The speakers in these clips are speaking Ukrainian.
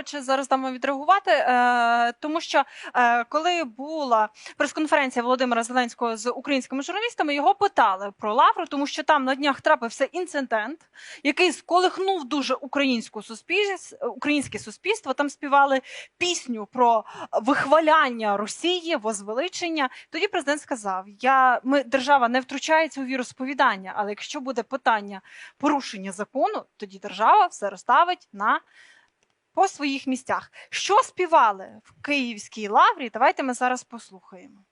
Отже, зараз дамо відреагувати, е, тому що е, коли була прес-конференція Володимира Зеленського з українськими журналістами, його питали про Лавру, тому що там на днях трапився інцидент, який сколихнув дуже українську суспільство, українське суспільство. Там співали пісню про вихваляння Росії, возвеличення. Тоді президент сказав: Я ми держава не втручається у віросповідання, але якщо буде питання порушення закону, тоді держава все розставить на по своїх місцях. Що співали в Київській лаврі? Давайте ми зараз послухаємо.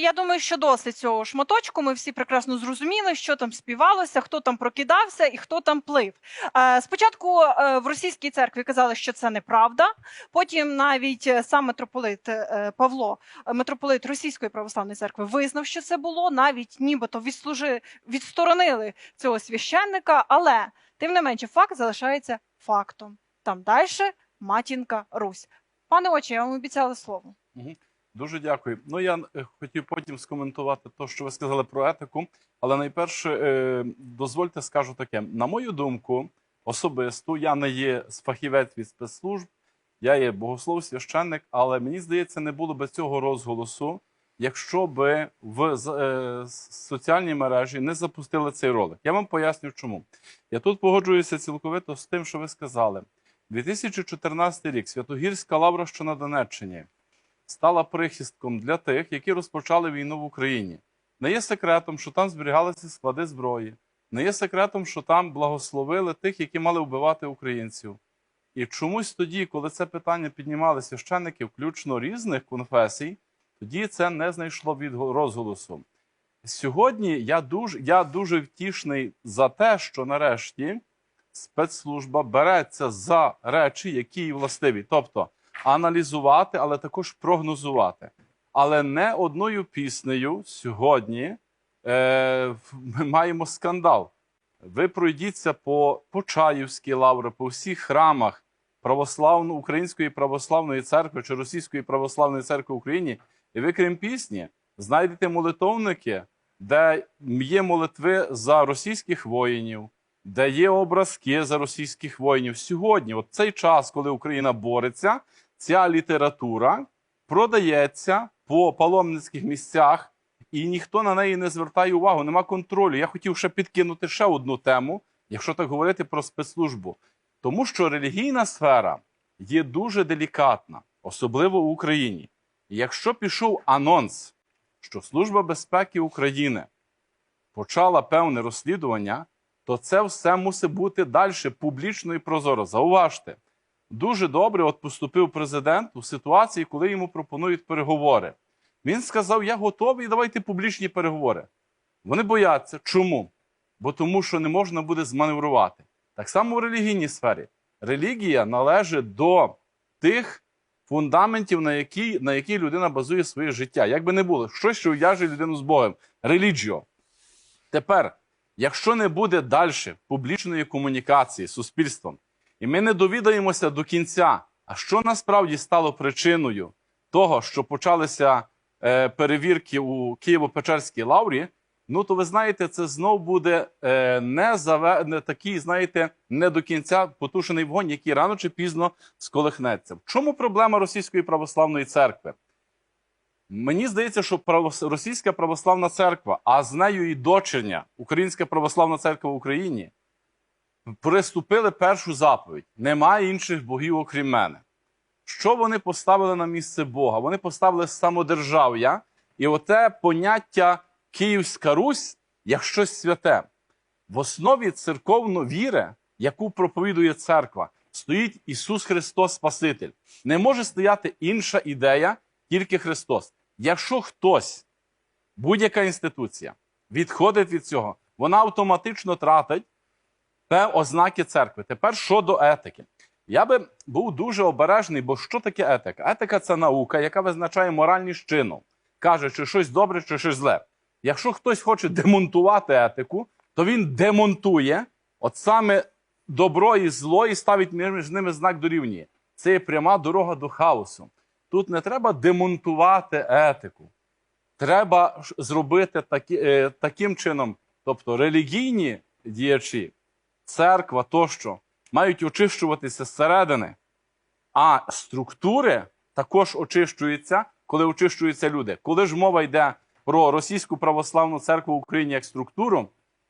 Я думаю, що досить цього шматочку. Ми всі прекрасно зрозуміли, що там співалося, хто там прокидався і хто там плив. Е, спочатку е, в російській церкві казали, що це неправда. Потім навіть е, сам митрополит Павло, митрополит Російської православної церкви, визнав, що це було. Навіть нібито відслужи, відсторонили цього священника, але тим не менше факт залишається фактом. Там далі матінка Русь. Пане очі, я вам обіцяла слово. Дуже дякую. Ну я е, хотів потім скоментувати те, що ви сказали про етику. Але найперше, е, дозвольте скажу таке: на мою думку, особисто я не є фахівець від спецслужб, я є богослов, священник, але мені здається, не було би цього розголосу, якщо би в е, соціальній мережі не запустили цей ролик. Я вам поясню, чому. Я тут погоджуюся цілковито з тим, що ви сказали. 2014 рік Святогірська лавра, що на Донеччині стала прихистком для тих, які розпочали війну в Україні. Не є секретом, що там зберігалися склади зброї. Не є секретом, що там благословили тих, які мали вбивати українців. І чомусь тоді, коли це питання піднімали священники, включно різних конфесій, тоді це не знайшло від розголосу. Сьогодні я дуже, я дуже втішний за те, що нарешті спецслужба береться за речі, які їй властиві. Тобто аналізувати, але також прогнозувати. Але не одною піснею сьогодні е, ми маємо скандал. Ви пройдіться по Почаївській лаври, по всіх храмах православно Української православної церкви чи Російської православної церкви в Україні, і ви, крім пісні, знайдете молитовники, де є молитви за російських воїнів, де є образки за російських воїнів. Сьогодні, от цей час, коли Україна бореться, ця література продається по паломницьких місцях, і ніхто на неї не звертає увагу, нема контролю. Я хотів ще підкинути ще одну тему, якщо так говорити про спецслужбу. Тому що релігійна сфера є дуже делікатна, особливо в Україні. Якщо пішов анонс, що Служба безпеки України почала певне розслідування, то це все мусить бути далі публічно і прозоро. Зауважте, дуже добре от поступив президент у ситуації, коли йому пропонують переговори. Він сказав: Я готовий, давайте публічні переговори. Вони бояться. Чому? Бо тому, що не можна буде зманеврувати. Так само в релігійній сфері. Релігія належить до тих фундаментів, на які, на які людина базує своє життя. Як би не було, щось, що ув'яжує людину з Богом. Релігіо. Тепер, якщо не буде далі публічної комунікації з суспільством, і ми не довідаємося до кінця, а що насправді стало причиною того, що почалися е, перевірки у Києво-Печерській лаврі, ну то ви знаєте, це знов буде е, не, заве... не такий, знаєте, не до кінця потушений вогонь, який рано чи пізно сколихнеться. В чому проблема Російської православної церкви? Мені здається, що Російська православна церква, а з нею і дочерня Українська православна церква в Україні, приступили першу заповідь: немає інших богів, окрім мене. Що вони поставили на місце Бога? Вони поставили самодержав'я і оте поняття Київська Русь як щось святе. В основі церковної віри, яку проповідує церква, стоїть Ісус Христос Спаситель. Не може стояти інша ідея, тільки Христос. Якщо хтось, будь-яка інституція, відходить від цього, вона автоматично тратить те ознаки церкви. Тепер щодо етики. Я би був дуже обережний, бо що таке етика? Етика це наука, яка визначає моральність чину. каже, чи щось добре, чи щось зле. Якщо хтось хоче демонтувати етику, то він демонтує от саме добро і зло і ставить між ними знак дорівнює. Це є пряма дорога до хаосу. Тут не треба демонтувати етику. Треба зробити такі, е, таким чином, тобто релігійні діячі, церква тощо, мають очищуватися зсередини, а структури також очищуються, коли очищуються люди. Коли ж мова йде про російську православну церкву в Україні як структуру,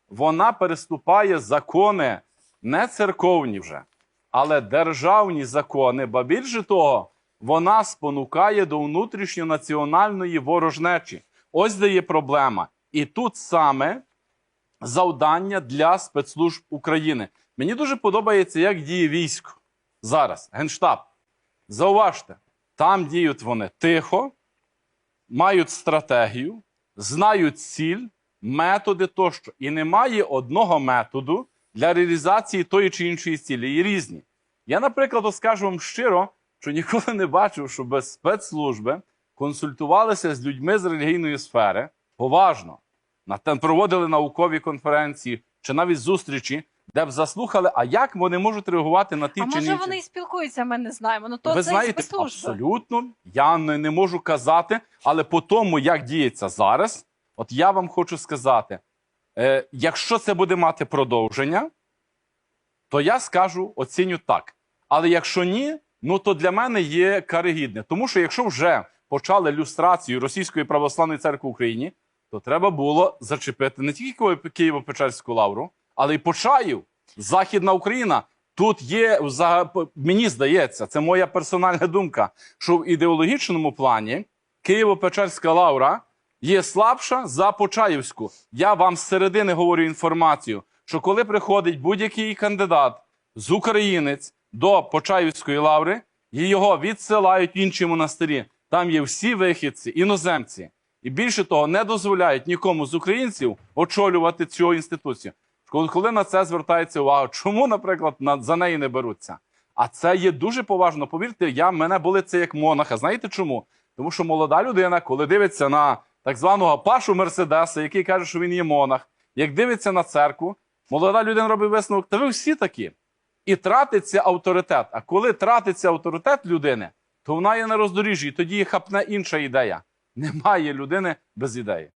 вона переступає закони не церковні вже, але державні закони, ба більше того, вона спонукає до внутрішньонаціональної ворожнечі. Ось де є проблема. І тут саме завдання для спецслужб України. Мені дуже подобається, як діє військо зараз, Генштаб. Зауважте, там діють вони тихо, мають стратегію, знають ціль, методи тощо. І немає одного методу для реалізації тої чи іншої цілі. І різні. Я, наприклад, скажу вам щиро, що ніколи не бачив, що без спецслужби консультувалися з людьми з релігійної сфери поважно. Проводили наукові конференції чи навіть зустрічі, де б заслухали, а як вони можуть реагувати на ті А чи може вони і спілкуються, ми не знаємо. Ну то Ви це знаєте, абсолютно я не, не можу казати, але по тому, як діється зараз, от я вам хочу сказати: е, якщо це буде мати продовження, то я скажу, оціню так. Але якщо ні, ну то для мене є каригідне. Тому що якщо вже почали люстрацію Російської православної церкви в Україні, то треба було зачепити не тільки Києво-Печерську лавру, але й Почаїв, Західна Україна. Тут є мені здається, це моя персональна думка, що в ідеологічному плані Києво-Печерська лавра є слабша за Почаївську. Я вам з середини говорю інформацію, що коли приходить будь-який кандидат з українець до Почаївської лаври, і його відсилають в інші монастирі. Там є всі вихідці, іноземці. І більше того, не дозволяють нікому з українців очолювати цю інституцію. Коли, на це звертається увага, чому, наприклад, на, за неї не беруться? А це є дуже поважно. Повірте, я мене болить це як монаха. Знаєте чому? Тому що молода людина, коли дивиться на так званого Пашу Мерседеса, який каже, що він є монах, як дивиться на церкву, молода людина робить висновок, та ви всі такі. І тратиться авторитет. А коли тратиться авторитет людини, то вона є на роздоріжжі, і тоді хапне інша ідея. Немає людини без ідеї.